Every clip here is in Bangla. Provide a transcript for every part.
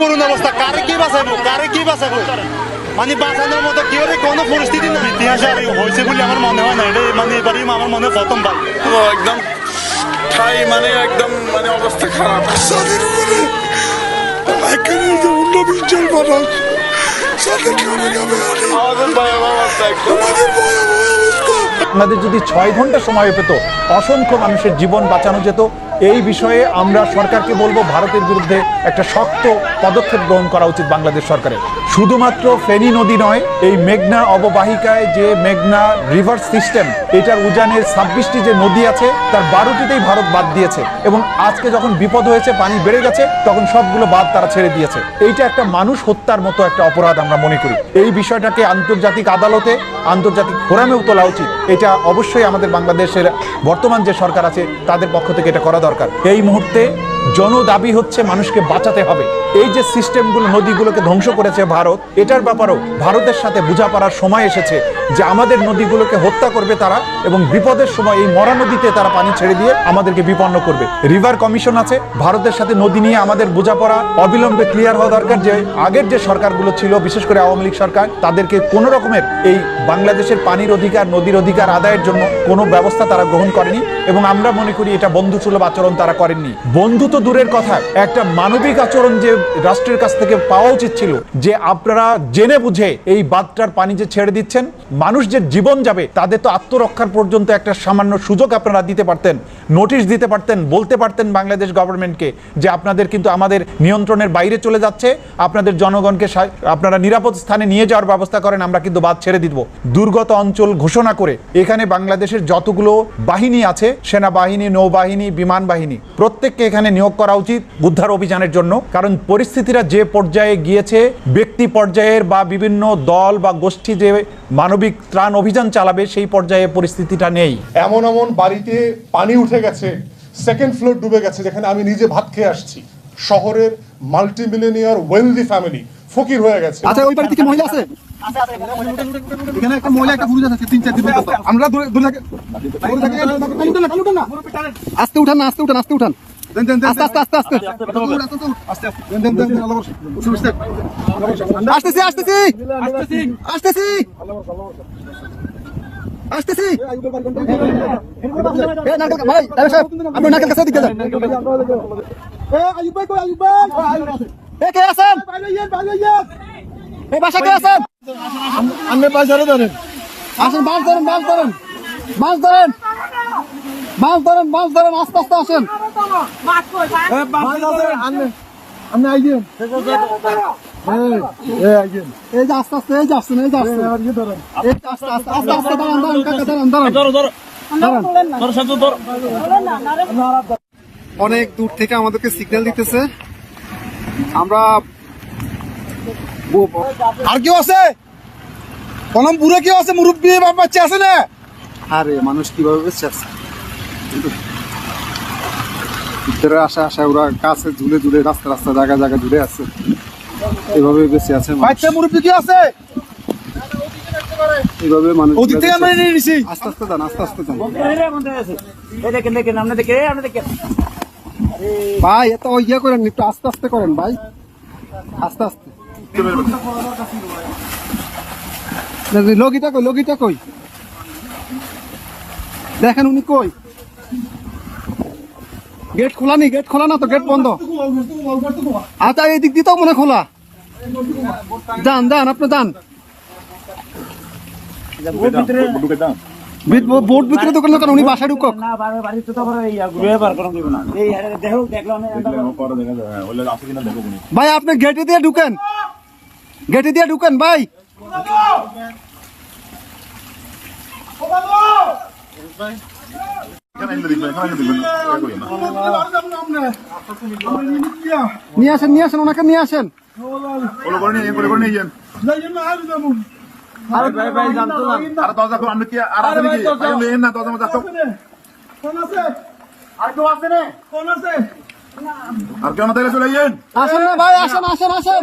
করুন অবস্থা। কারে কি বাঁচাবো কারে কি বাঁচাবো মানে বাঁচানোর মতো কি হবে কোনো পরিস্থিতি না ইতিহাসে আর হয়েছে বলে আমার মনে হয় না এটা মানে এবারই আমার মনে হয় প্রথম তো একদম ঠাই মানে একদম মানে অবস্থা খারাপ তাদের উপরে এখানে যে আমাদের ভয়াবহ অবস্থা একদম। আমাদের ভয়াবহ অবস্থা আপনাদের যদি ছয় ঘণ্টা সময় পেত অসংখ্য মানুষের জীবন বাঁচানো যেত এই বিষয়ে আমরা সরকারকে বলব, ভারতের বিরুদ্ধে একটা শক্ত পদক্ষেপ গ্রহণ করা উচিত বাংলাদেশ সরকারের। শুধুমাত্র ফেনী নদী নয়, এই মেঘনা অববাহিকায় যে মেঘনা রিভার সিস্টেম, এটার উজানের ছাব্বিশটি যে নদী আছে, তার বারোটিতেই ভারত বাদ দিয়েছে। এবং আজকে যখন বিপদ হয়েছে, পানি বেড়ে গেছে, তখন সবগুলো বাদ তারা ছেড়ে দিয়েছে। এইটা একটা মানুষ হত্যার মতো একটা অপরাধ আমরা মনে করি। এই বিষয়টাকে আন্তর্জাতিক আদালতে, আন্তর্জাতিক ফোরামেও তোলা উচিত। এটা অবশ্যই আমাদের বাংলাদেশের বর্তমান যে সরকার আছে, তাদের পক্ষ থেকে এটা করা দরকার। এই মুহূর্তে জনদাবি হচ্ছে মানুষকে বাঁচাতে হবে। এই যে সিস্টেমগুলো নদীগুলোকে ধ্বংস করেছে ভারত, এটার ব্যাপারেও ভারতের সাথে বোঝাপড়ার সময় এসেছে যে আমাদের নদীগুলোকে হত্যা করবে তারা এবং বিপদের সময় এই মরা নদীতে তারা পানি ছেড়ে দিয়ে আমাদেরকে বিপন্ন করবে। রিভার কমিশন আছে, ভারতের সাথে নদী নিয়ে আমাদের বোঝাপড়া অবিলম্বে ক্লিয়ার হওয়া দরকার যে, আগের যে সরকারগুলো ছিল, বিশেষ করে আওয়ামী লীগ সরকার, তাদেরকে কোনো রকমের এই বাংলাদেশের পানির অধিকার, নদীর অধিকার আদায়ের জন্য কোনো ব্যবস্থা তারা গ্রহণ করেনি এবং আমরা মনে করি এটা বন্ধুসুলভ আচরণ তারা করেননি। বন্ধু তো দূরের কথা। একটা মানবিক আচরণ যে রাষ্ট্রের কাছ থেকে পাওয়া উচিত ছিল, যে আপনারা জেনে বুঝে এই বাঁধটার পানি যে ছেড়ে দিচ্ছেন, মানুষ যে জীবন যাবে তাদের তো আত্মরক্ষার পর্যন্ত একটা সামান্য সুযোগ আপনারা দিতে পারতেন, নোটিশ দিতে পারতেন, বলতে পারতেন বাংলাদেশ গভর্নমেন্টকে, যে আপনাদের কিন্তু আমাদের নিয়ন্ত্রণের বাইরে চলে যাচ্ছে, আপনাদের জনগণকে আপনারা নিরাপদ স্থানে নিয়ে যাওয়ার ব্যবস্থা করেন, আমরা কিন্তু বাদ ছেড়ে দিব। দুর্গত অঞ্চল ঘোষণা করে, এখানে বাংলাদেশের যতগুলো বাহিনী আছে, সেনাবাহিনী, নৌবাহিনী, বিমান বাহিনী, প্রত্যেককে এখানে নিয়োগ করা উচিত উদ্ধার অভিযানের জন্য। কারণ পরিস্থিতিরা যে পর্যায়ে গিয়েছে ব্যক্তি পর্যায়ের বা বিভিন্ন দল বা গোষ্ঠী যে মানবিক ত্রাণ অভিযান চালাবে সেই পর্যায়ে পরিস্থিতিটা নেই। এমন এমন বাড়িতে পানি উঠে গেছে সেকেন্ড ফ্লোর ডুবে গেছে যেখানে আমি নিজে ভাত খেয়ে আসছি। শহরের মাল্টি মিলিনিয়ার ওয়েলদি ফ্যামিলি ফকির হয়ে গেছে। আচ্ছা ওই বাড়িতে কি মহিলা আছে? এখানে একটা মহিলা একটা পুরুষ আছে তিন চার দিন আমরা। আস্তে উঠান না আস্তে উঠান আস্তে উঠান। আস্তে আস্তে আস্তে আস্তে। বসে, বসে। আসতেছি আসতেছি। আসতেছি। আসতেছি। ভাই আপনি নারকেল কাছে দিকে যান। এ কে আছেন? বাসা কে আছেন? আপনি বাজারে ধরেন। আসেন মাছ ধরেন মাছ ধরেন। মাছ ধরেন। মাছ ধরেন মাছ ধরেন আস্তে আস্তে আসেন। অনেক দূর থেকে আমাদেরকে সিগন্যাল দিতেছে আমরা আর কেউ আছে কলম বুড়ো কেউ আছে মুরব্বী বাপ বাচ্চা আছে না আরে মানুষ কীভাবে বেঁচে আছে ভিতরে আসা আসা ওরা কাছে ঝুলে ঝুলে রাস্তা রাস্তা জায়গা জায়গা ঝুলে আছে। এভাবে বেঁচে আছে বাচ্চা মুরব্বী কি আছে? এইভাবে মানুষ ওদিক থেকে আমরা নিয়ে নিছি। আস্তে আস্তে যান আস্তে আস্তে যান। ভাই এত ইয়ে করেন একটু আস্তে আস্তে করেন ভাই। আস্তে আস্তে। লগিটা কই লগিটা কই? দেখেন উনি কই? গেট খোলা নেই গেট খোলা না তো গেট বন্ধ। আচ্ছা এই দিক দিয়ে তো মনে হয় খোলা। যান যান আপনি যান। বোর্ড ভিতরে দোকান দোকান উনি বাসায় ঢুকক। ভাই আপনি গেটে দিয়ে ঢুকেন। গেটে দিয়ে ঢুকেন ভাই। নিয়ে আসেন নিয়ে আসেন ওনাকে নিয়ে আসেন আর কেন তাহলে চলে আসেন না ভাই আসেন আসেন আসেন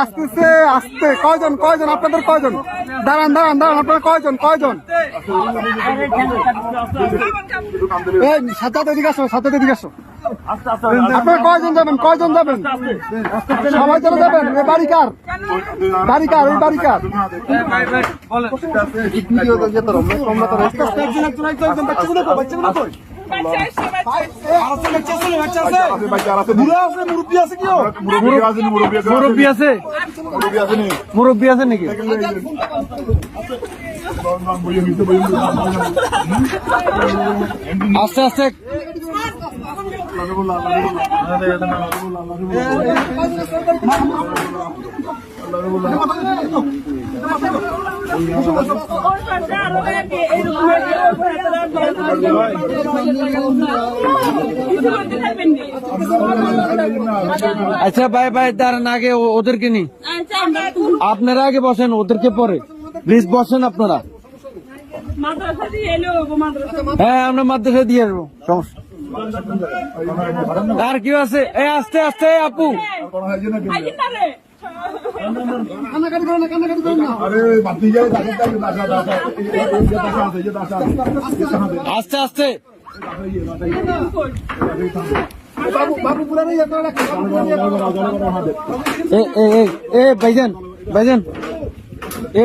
আস্তে আস্তে কয়জন কয়জন আপনাদের কয়জন দাঁড়ান দাঁড়ান দাঁড়ান আপনার কয়জন কয়জন এই সাথে এদিকে আসো সাথে এদিকে আসো আপনারা কয়জন যাবেন কয়জন যাবেন সবাই চলে যাবেন এ বাড়ি কার বাড়ি কার এই বাড়ি কার মুরব্বী আছে মুরব্বী আছে নাকি আস্তে আস্তে। আচ্ছা ভাই ভাই দাঁড়ান আগে ও- ওদেরকে নি আপনারা আগে বসেন ওদেরকে পরে প্লিজ বসেন আপনারা মাদ্রাসা দিয়ে এলো গো মাদ্রাসা হ্যাঁ আমরা মাদ্রাসা দিয়ে আসব সমস্যা আর কি আছে? এই আস্তে আস্তে আপু। আস্তে আস্তে। এ এ এ এ এ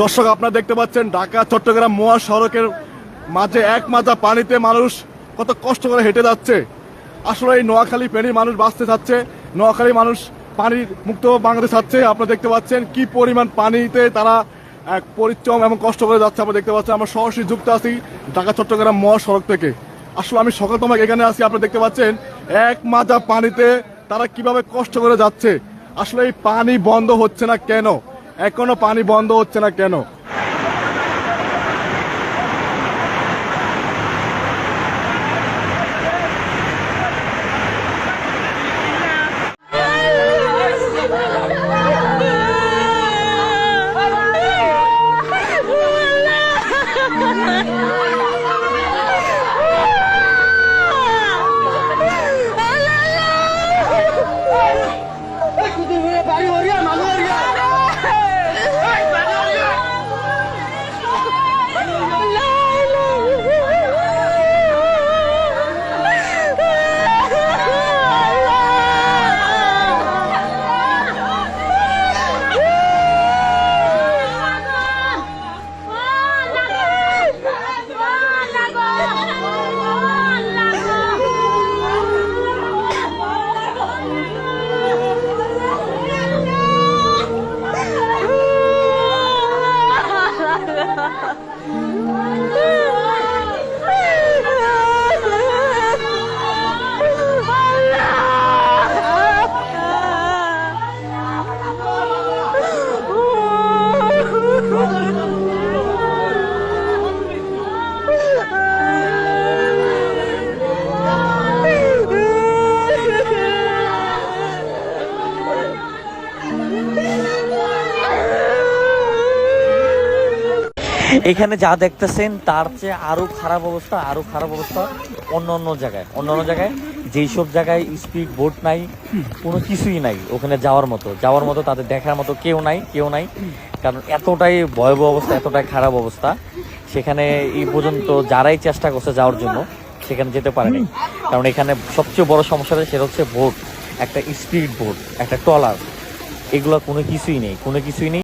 দর্শক, আপনারা দেখতে পাচ্ছেন ঢাকা, চট্টগ্রাম মহাসড়কের মাঝে এক মাজা পানিতে মানুষ কত কষ্ট করে হেঁটে যাচ্ছে। আসলে এই নোয়াখালী ফেনীর মানুষ বাঁচতে চাচ্ছে, নোয়াখালী মানুষ পানির মুক্ত বাংলাদেশ চাচ্ছে। আপনারা দেখতে পাচ্ছেন কি পরিমাণ পানিতে তারা এক পরিশ্রম এবং কষ্ট করে যাচ্ছে। আমরা দেখতে পাচ্ছেন আমরা সরাসরি যুক্ত আছি ঢাকা, চট্টগ্রাম মহাসড়ক থেকে। আসলে আমি সকাল তোমাকে এখানে আছি আপনি দেখতে পাচ্ছেন, এক মাজা পানিতে তারা কীভাবে কষ্ট করে যাচ্ছে। আসলে এই পানি বন্ধ হচ্ছে না কেন? এখনও পানি বন্ধ হচ্ছে না কেন? Hallelujah. এখানে যা দেখতেছেন, তার চেয়ে আরও খারাপ অবস্থা, আরও খারাপ অবস্থা অন্য অন্য জায়গায়। অন্য অন্য জায়গায় যেই সব জায়গায় স্পিড বোট নাই, কোনো কিছুই নাই ওখানে যাওয়ার মতো। যাওয়ার মতো তাদের দেখার মতো কেউ নাই কেউ নাই। কারণ এতটাই ভয়াবহ অবস্থা, এতটাই খারাপ অবস্থা। সেখানে এই পর্যন্ত যারাই চেষ্টা করছে যাওয়ার জন্য, সেখানে যেতে পারেনি কারণ এখানে সবচেয়ে বড় সমস্যাটা সেটা হচ্ছে বোট একটা স্পিড বোট একটা ট্রলার। এগুলো কোনো কিছুই নেই, কোনো কিছুই নেই।